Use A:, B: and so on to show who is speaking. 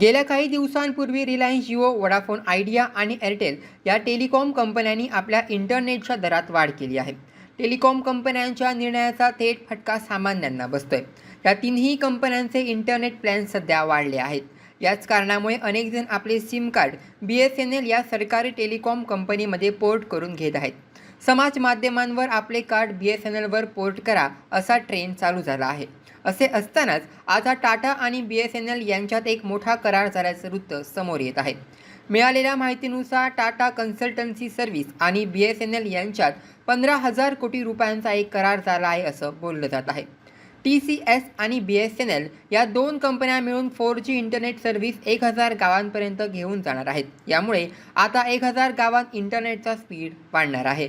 A: गेल्या काही दिवसांपूर्वी रिलायन्स जिओ वडाफोन आयडिया आणि एअरटेल या टेलिकॉम कंपन्यांनी आपल्या इंटरनेटच्या दरात वाढ केली आहे. टेलिकॉम कंपन्यांच्या निर्णयाचा थेट फटका सामान्यांना बसतोय. या तिन्ही कंपन्यांचे इंटरनेट प्लॅन सध्या वाढले आहेत. याच कारणामुळे अनेकजण आपले SIM card B S N L या सरकारी टेलिकॉम कंपनीमध्ये पोर्ट करून घेत आहेत. समाज माध्यमांवर आपले कार्ड बी एस एन एलवर पोर्ट करा असा ट्रेंड चालू झाला आहे. असे असतानाच आता टाटा आणि बी एस एन एल यांच्यात एक मोठा करार झाल्याचं वृत्त समोर येत आहे. मिळालेल्या माहितीनुसार टाटा कन्सल्टन्सी सर्व्हिस आणि बी एस एन एल यांच्यात पंधरा हजार कोटी रुपयांचा एक करार झाला आहे असं बोललं जात आहे. टी सी एस आणि बी एस एन एल या दोन कंपन्या मिळून फोर जी इंटरनेट सर्व्हिस एक हजार गावांपर्यंत घेऊन जाणार आहेत. यामुळे आता एक हजार गावात इंटरनेटचा स्पीड वाढणार आहे.